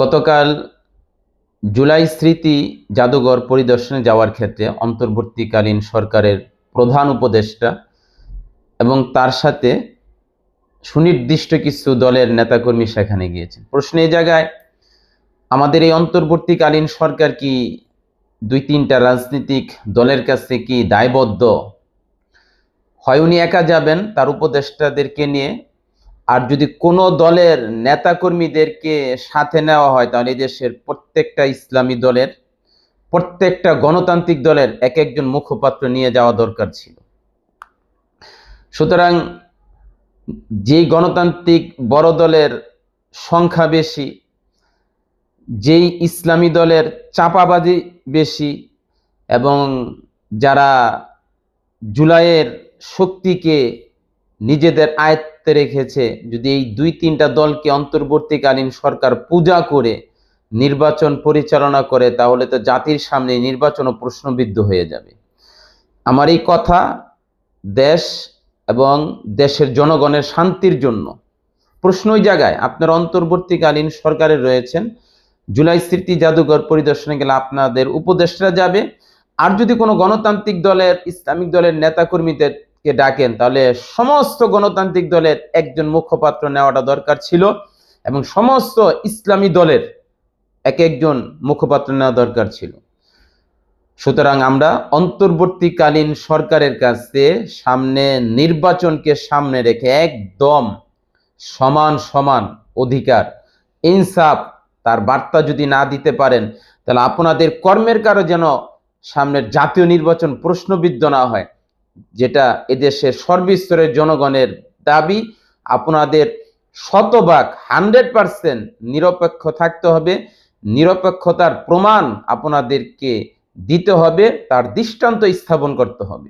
গতকাল জুলাই স্মৃতি জাদুঘর পরিদর্শনে যাওয়ার ক্ষেত্রে অন্তর্বর্তীকালীন সরকারের প্রধান উপদেষ্টা এবং তার সাথে সুনির্দিষ্ট কিছু দলের নেতাকর্মী সেখানে গিয়েছেন। প্রশ্ন এই জায়গায়, আমাদের এই অন্তর্বর্তীকালীন সরকার কি দুই তিনটা রাজনৈতিক দলের কাছে কি দায়বদ্ধ? হয় উনি একা যাবেন? তার উপদেষ্টাদেরকে নিয়ে আর যদি কোনো দলের নেতাকর্মীদেরকে সাথে নেওয়া হয়, তাহলে দেশের প্রত্যেকটা ইসলামী দলের, প্রত্যেকটা গণতান্ত্রিক দলের এক একজন মুখপাত্র নিয়ে যাওয়া দরকার ছিল। সুতরাং যেই গণতান্ত্রিক বড় দলের সংখ্যা বেশি, যেই ইসলামী দলের চাপাবাজি বেশি এবং যারা জুলাইয়ের শক্তিকে নিজেদের আয়ত্তে রেখেছে, যদি এই দুই তিনটা দলকে অন্তর্বর্তীকালীন সরকার পূজা করে, নির্বাচন পরিচালনা করে, তাহলে তো জাতির সামনে নির্বাচনও প্রশ্নবিদ্ধ হয়ে যাবে। আমার এই কথা দেশ এবং দেশের জনগণের শান্তির জন্য প্রশ্ন ওই জায়গায় আপনার অন্তর্বর্তীকালীন সরকারে রয়েছেন, জুলাই স্মৃতি জাদুঘর পরিদর্শনে গেলে আপনাদের উপদেষ্টা যাবে, আর যদি কোনো গণতান্ত্রিক দলের, ইসলামিক দলের নেতাকর্মীদেরকে ডাকেন, তাহলে সমস্ত গণতান্ত্রিক দলের একজন মুখপাত্র নেওয়াটা দরকার ছিল এবং সমস্ত ইসলামী দলের এক একজন মুখপাত্র নেওয়া দরকার ছিল। সুতরাং আমরা অন্তর্বর্তীকালীন সরকারের কাছে সামনে নির্বাচনকে সামনে রেখে একদম সমান সমান অধিকার, ইনসাফ তার বার্তা যদি না দিতে পারেন, তাহলে আপনাদের কর্মের কারও যেন সামনের জাতীয় নির্বাচন প্রশ্নবিদ্ধ না হয়। যেটা এদেশের সর্বস্তরের জনগণের দাবি, আপনাদের শতভাগ হান্ড্রেড পারসেন্ট নিরপেক্ষ থাকতে হবে। নিরপেক্ষতার প্রমাণ আপনাদেরকে দিতে হবে, তার দৃষ্টান্ত স্থাপন করতে হবে।